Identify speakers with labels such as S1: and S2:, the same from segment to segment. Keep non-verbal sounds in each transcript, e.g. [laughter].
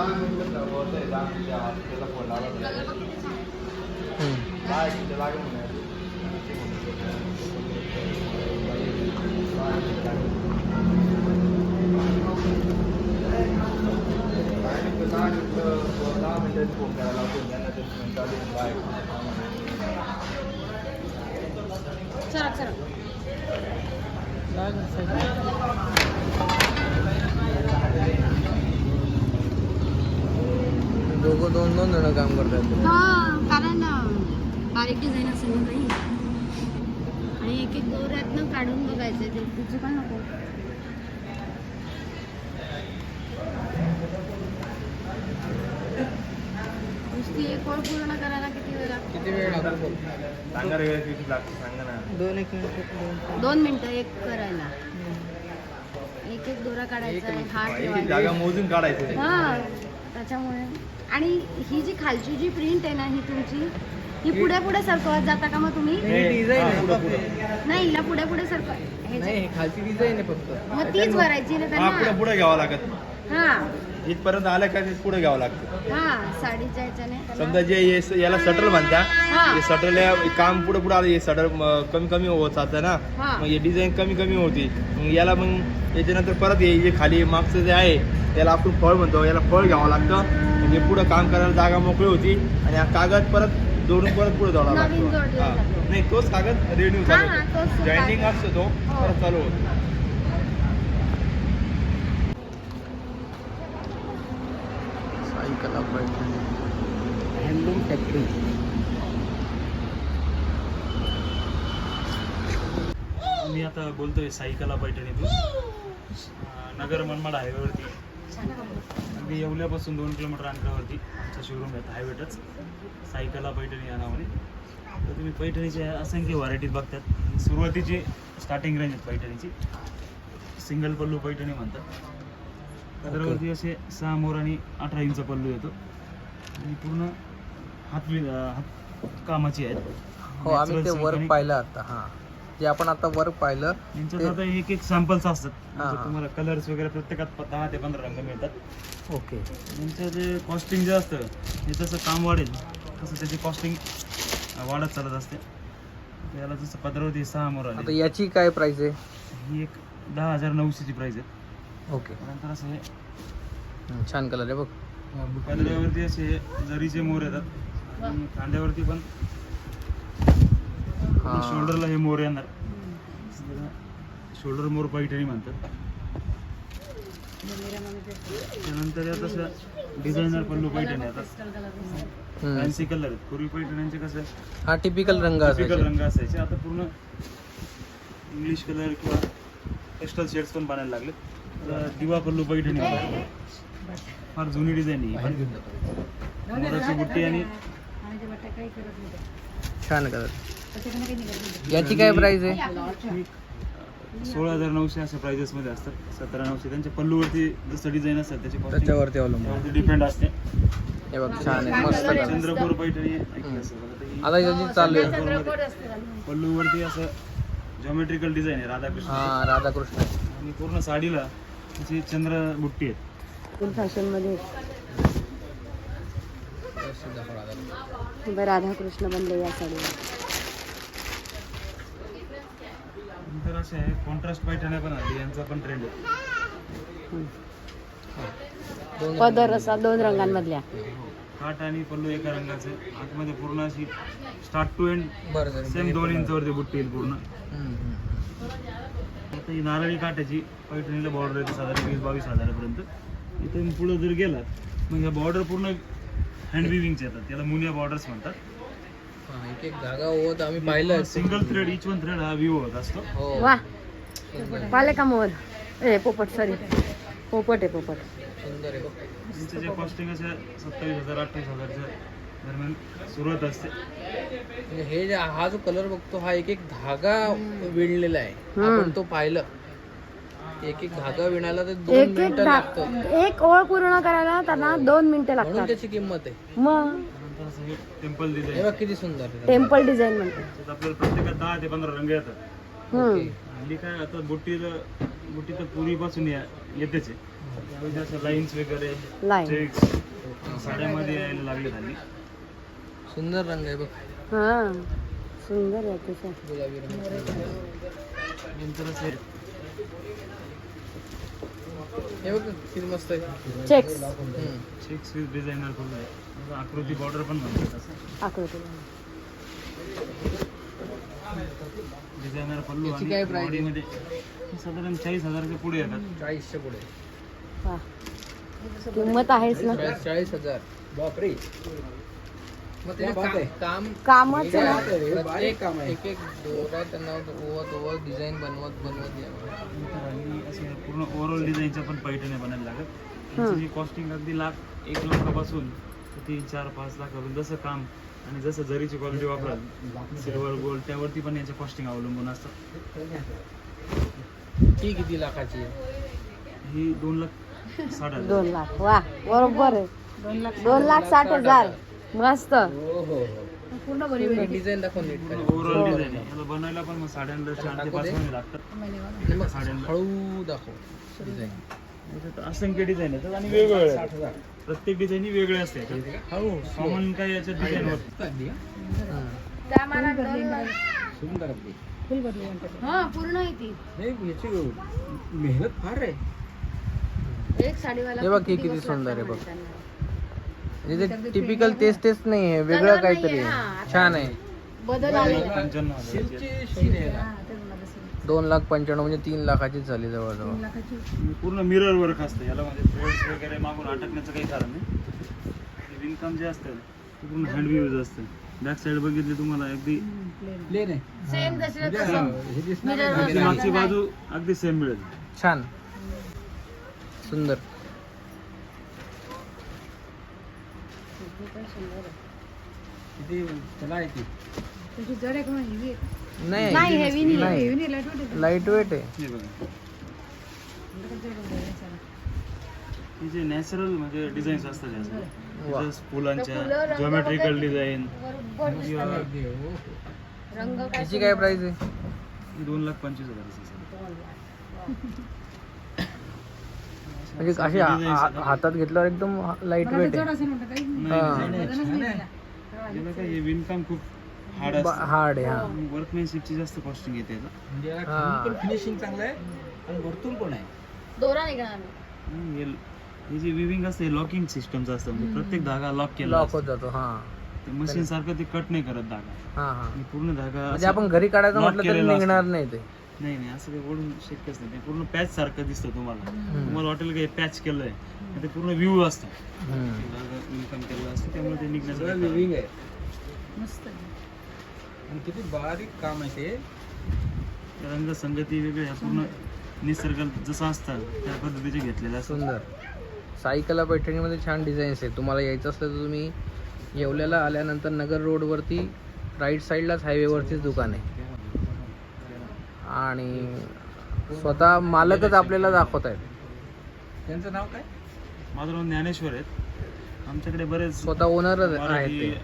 S1: दहा मिनिटं होत आहे दहा मिनिटं त्याला फोन लावला होता.
S2: हम्म.
S1: दहा मिनिटं लागेल म्हणे. दहा मिनिटं लागेल. दहा मिनिटं, दहा मिनिटं, दहा मिनिटात फोन करायला लावतो. त्यांना ते फोन चालू आहे. बाय.
S3: चला चला
S2: दोघं दोन दोन जण काम करतात
S3: हा कारण बारीक डिझाईन असेल ना काही. आणि एक एक दोऱ्यातनं काढून बघायचं ते तुझं काय नको. नुसती एक ओळ पूर्ण करायला किती वेळ लागतो?
S2: किती वेळ लागतो?
S1: सांगा रे किती लागतं? सांगा ना.
S2: दोन एक मिनिट
S3: दोन मिनिटं. एक करायला. एक एक दोरा काढायचा हा
S1: जागा मोजून काढायचं.
S3: हा त्याच्यामुळे. आणि ही जी खालची जी प्रिंट आहे ना ही तुमची ही पुढे पुढे सरकवत जाता का मग तुम्ही?
S2: ही डिझाईन आहे. फक्त.
S3: नाही हिला पुढे पुढे सरकव
S2: नाही हे खालची डिझाईन आहे फक्त.
S3: मग तीच भरायची ना
S1: हा पुढे
S3: त्यांना
S1: पुढे घ्यावं लागत
S3: हा.
S1: इथपर्यंत आलं का पुढे घ्यावं लागतं.
S3: हा साडीच्या ह्याच्याने
S1: समजा जे हे- याला सटल म्हणता
S3: हा.
S1: हे सटल काम पुढे पुढे आलं हे सटल कमी कमी होत जातं ना.
S3: हा.
S1: मग हे डिझाईन कमी कमी होती. मग याला मग याच्यानंतर परत हे जे खाली मागचं जे आहे त्याला आपण फळ म्हणतो याला फळ घ्यावं लागतं. म्हणजे पुढं काम करायला जागा मोकळी होती आणि हा कागद परत जोडून परत पुढे जावं लागतो हा. नाही तोच कागद रेन्यू
S3: हा, हा, तोच कागद.
S1: असतो तो
S3: हो.
S1: परत चालू होतो.
S2: साई कला हँडलूम फॅक्टरी
S4: मी आता बोलतोय साईकला पैठणीतून. अं, नगर मनमाड हायवेवरती अगदी येवल्यापासून दोन किलोमीटर अंतरावरती आमचं शोरूम आहे हायवेटच साईकला पैठणी या नावाने. तर तुम्ही पैठणीचे असंख्य व्हरायटीज बघतात. सुरुवातीची स्टार्टिंग रेंज आहे पैठणीची. सिंगल पल्लू पैठणी म्हणतात. पदरावरती असे सहा मोर आणि अठरा इंच पल्लू येतो. आणि पूर्ण हात हात कामाची आहेत.
S2: हो आम्ही ते
S4: आणि-
S2: पाहिलं आता हा. जे आपण आता वर्क पाहिलं
S4: यांच्यात
S2: ते-
S4: आता एक एक सॅम्पल्स असतात. म्हणजे. तुम्हाला कलर्स वगैरे प्रत्येकात दहा ते पंधरा रंग मिळतात.
S2: ओके.
S4: यांचं जे कॉस्टिंग जे असतं हे जसं काम वाढेल तसं त्याची कॉस्टिंग वाढत चालत असते. याला जसं पदरावरती सहा मोर
S2: आता याची काय प्राइस आहे?
S4: ही एक दहा हजार नऊशेची प्राईस आहे.
S2: ओके.
S4: त्यानंतर असं हे
S2: छान कलर आहे बघ.
S4: पदरावरती असे जरीचे मोर येतात. खांद्यावरती पण शोल्डरला हे मोर येणार. शोल्डर मोर पैठणी म्हणतात. त्यानंतर यात असं डिझायनर पल्लू पैठणी
S2: हम्म.
S4: फॅन्सी कलर आहेत. पूर्वी पैठण्यांचे कसं
S2: हा टिपिकल रंग
S4: टिपिकल रंग असायचे. आता पूर्ण इंग्लिश कलर किंवा पेस्टल शेड्स पण बनायला लागले तर दिवा पल्लू पैठणी होता. फार जुनी डिझाईन आहे ही. मोराची बुट्टी आणि
S2: छान कलर याची काय प्राइस आहे?
S4: सोळा हजार नऊशे अशा प्राइजेस मध्ये असतात. सतरा नऊशे. त्यांच्या पल्लूवरती जसं डिझाईन असतात त्याची
S2: त्याच्यावरती अवलंबून.
S4: डिपेंड असते.
S2: हे बघ छान आहे. मस्त
S4: चंद्रपूर पैठणी ऐकली असेल. बघा. तर ही
S2: आता याची चालू आहे.
S4: पल्लूवरती असं जॉमेट्रिकल डिझाईन आहे राधाकृष्ण.
S2: हा राधाकृष्ण.
S4: आणि पूर्ण साडीला अशी चंद्र बुट्टी आहेत
S3: फुल फॅशनमध्ये. राधाकृष्ण बनले या साडीवर
S4: नंतर असे आहे कॉन्ट्रास्ट पैठण्या पण आली यांचा पण ट्रेंड आहे.
S2: दोन
S3: पदर असा दोन रंगांमधल्या.
S4: काठ आणि पल्लू एका रंगाचे. आतमध्ये पूर्ण अशी स्टार्ट टू एंड. सेम दोन इंचवरती बुट्टी येईल पूर्ण. आता ही नारळी काठाची पैठणीला बॉर्डर येते साधारण वीस बावीस हजारापर्यंत. इथून पुढं जर गेलात मग ह्या बॉर्डर पूर्ण हँड विविंगचे येतात. त्याला मुनिया बॉर्डर्स म्हणतात.
S2: हा, एक एक धागा होत आम्ही पाहिलं
S4: single thread each one thread हा व्ह्यू होत असतो.
S2: हो.
S3: वा. पाले का मोर ए पोपट सॉरी पोपट आहे पोपट.
S2: सुंदर आहे
S4: जे कॉस्टिंग असे सत्तावीस हजार अठ्ठावीस हजारच्या दरम्यान सुरुवात असते.
S2: म्हणजे हे जे हा जो कलर बघतो हा एक एक धागा विणलेला आहे. आपण तो पाहिलं. एक एक धागा विणायला तर दोन
S3: एक
S2: मिनिटं लागतं
S3: धा- एक ओळ पूर्ण करायला त्यांना दोन मिनिटं
S2: म्हणून
S3: लागतात.
S2: त्याची किंमत आहे.
S3: मग?
S4: असं हे टेम्पल डिझाईन
S2: बघ किती सुंदर आहे.
S3: टेम्पल डिझाईन म्हणतात.
S4: त्यात आपल्याला प्रत्येकात दहा ते पंधरा रंग येतात.
S3: हम्म.
S2: ओके.
S4: हल्ली काय आता बुट्टी बुटी तर पूर्वीपासून या- येतेच आहे. त्यावेळी लाईन्स वगैरे
S3: लाईन
S4: साड्यामध्ये यायला लागले हल्ली
S2: सुंदर रंग आहे बघ.
S3: हा सुंदर आहे तसं.
S2: गुलाबी रंग.
S4: नंतरच हे.
S2: हे बघ किती मस्त आहे.
S3: चेक्स.
S4: चेक्स विथ डिझायनर आहे आकृती बॉर्डर पण म्हणतात डिझायनर पल्लू आणि
S2: काय
S4: साधारण चाळीस हजाराच्या पुढे येतात.
S2: चाळीसच्या पुढे.
S3: किंमत आहेच ना?
S2: चाळीस चाळीस हजार. बापरे. काम
S3: कामच आहे ना.
S2: प्रत्येक एक एक दोरा त्यांना ओवत ओवत डिझाईन बनवत बनवत
S4: असे पूर्ण ओव्हरऑल डिझाईनच्या पण पैठण्या बनायला लागत. त्यांची कॉस्टिंग अगदी लाख एक लाखापासून ते तीन चार पाच लाखापर्यंत जसं काम आणि जसं जरीची क्वालिटी वापराल सिल्वर गोल्ड त्यावरती पण याच्या कॉस्टिंग अवलंबून असतात
S2: ती किती लाखाची आहे?
S4: ही दोन लाख साठ हजार.
S3: दोन लाख. वा बरोबर आहे. दोन लाख साठ हजार. मस्त.
S2: हो हो पूर्ण डिझाईन दाखव नीट खाली.
S4: ओव्हरऑल डिझाईन आहे. याला बनवायला पण मग साड्यांना चार ते पाच महिने लागतात
S2: आणि मग
S4: साड्यांना
S2: हळू दाखव डिझाईन
S4: याच्यात असंख्य डिझाईन येतात आणि. प्रत्येक डिझाईन ही वेगळी असते.
S2: हळू
S4: कॉमन काय याच्यात डिझाईन होत
S3: हा. पूर्ण आहे ती.
S2: मेहनत फार आहे.
S3: एक साडीवाला
S2: हे बघ हे किती सुंदर आहे बघ. म्हणजे ते टिपिकल तेच तेच नाही आहे वेगळं काहीतरी आहे. छान आहे.
S3: बदल
S2: दोन लाख पंच्याण्णव म्हणजे तीन लाखाचीच झाली जवळजवळ.
S4: आहे. पूर्ण मिरर वर्क असतं याला म्हणजे थ्रेड्स वगैरे मागून अटकण्याचं काही कारण नाही. विणकाम जे असतं ते पूर्ण हँड यूज असतं. बॅक साईड बघितली तुम्हाला अगदी
S3: सेम तसं. तसं
S4: त्याची मागची बाजू अगदी सेम मिळेल.
S2: छान. सुंदर. नाही
S3: नाही. हेवी नाही
S2: नाही. लाइट वेट आहे.
S4: हे बघा. हे जे नॅचरल म्हणजे डिझाईन्स असतात सगळ्या.
S2: वा.
S4: फुलांच्या जॉमेट्रिकल डिझाईन
S3: बरोबर दिसतात. रंग काय
S2: त्याची काय प्राइस आहे?
S4: दोन लाख पंचवीस हजाराची सर. [laughs]
S2: म्हणजे अशी हा- हा- हातात घेतल्यावर एकदम लाइट वेट आहे.
S4: हे. विणकाम खूप हार्ड असतं.
S2: हार्ड आहे हा.
S4: वर्कमॅनशिपची जास्त कॉस्टिंग येते याला.
S2: हा
S5: फिनिशिंग चांगलं आहे आणि भरपूर पण आहे.
S3: दोरा निघणार
S4: हे हे जे विविंग असतं हे लॉकिंग सिस्टमचं असतं. म्हणजे प्रत्येक धागा लॉक केला
S2: लॉक होत जातो हा.
S4: मशीन सारखं ते कट नाही करत धागा.
S2: हा हा.
S4: पूर्ण धागा
S2: म्हणजे
S4: असं-
S2: आपण घरी काढायचं
S4: lock
S2: म्हटलं तरी
S4: केलेलं
S2: निघणार. नाही ते.
S4: नाही नाही असं काही ओढून शक्यच नाही. ते पूर्ण पॅच सारखं दिसतं तुम्हाला. तुम्हाला वाटेल की पॅच केलंय. ते पूर्ण व्ह्यू असतं. इन्कम केलेलं असतं त्यामुळे ते निघण्याचं काही
S5: लिव्हिंग आहे. आणि किती बारीक काम आहे ते.
S4: रंगसंगती वेगळी आहे पूर्ण निसर्ग जसं असतं त्या पद्धतीचे घेतलेलं असतं
S2: सुंदर. साईकला पैठणीमध्ये छान डिझाईन्स आहे तुम्हाला यायचं असलं तर तुम्ही येवल्याला आल्यानंतर नगर रोडवरती राईट साईडलाच हायवेवरतीच दुकान आहे. आणि स्वतः मालकच आपल्याला दाखवत आहेत.
S5: त्यांचं नाव काय?
S4: माझं नाव ज्ञानेश्वर आहेत. आमच्याकडे बरेच
S2: स्वतः ओनरच आहेत ते.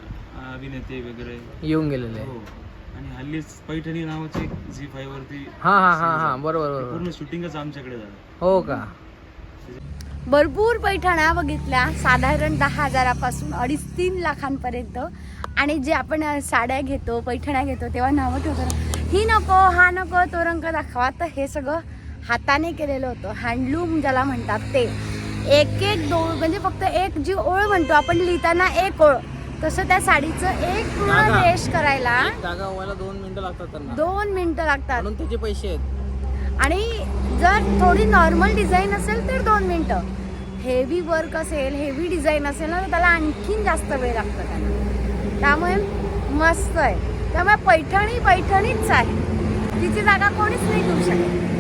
S4: अभिनेते वगैरे.
S2: येऊन गेलेले
S4: हो. आणि हल्लीच पैठणी नावाचे झी फाय वरती
S2: हा हा हा हा बरोबर बरोबर.
S4: पूर्ण शूटिंगच आमच्याकडे झालं.
S2: हो का?
S3: भरपूर पैठण्या बघितल्या. साधारण दहा हजारापासून अडीच तीन लाखांपर्यंत. आणि जे आपण अ, साड्या घेतो पैठण्या घेतो तेव्हा नावं ठेवतो ही नको हा नको तो रंग दाखवा. तर हे सगळं हाताने केलेलं होतं. हँडलूम ज्याला म्हणतात ते. एक एक दो म्हणजे फक्त एक जी ओळ म्हणतो आपण लिहिताना एक ओळ. तसं त्या साडीचं एक पूर्ण. रेश करायला
S2: दोन मिनिटं लागतात त्यांना.
S3: दोन मिनिटं लागतात.
S2: त्याचे पैसे आहेत.
S3: आणि जर थोडी नॉर्मल डिझाईन असेल तर दोन मिनटं. हेवी वर्क असेल हेवी डिझाईन असेल ना तर त्याला आणखीन जास्त वेळ लागतो त्याला त्यामुळे मस्त आहे. त्यामुळे पैठणी पैठणीच आहे. तिची जागा कोणीच नाही घेऊ शकत.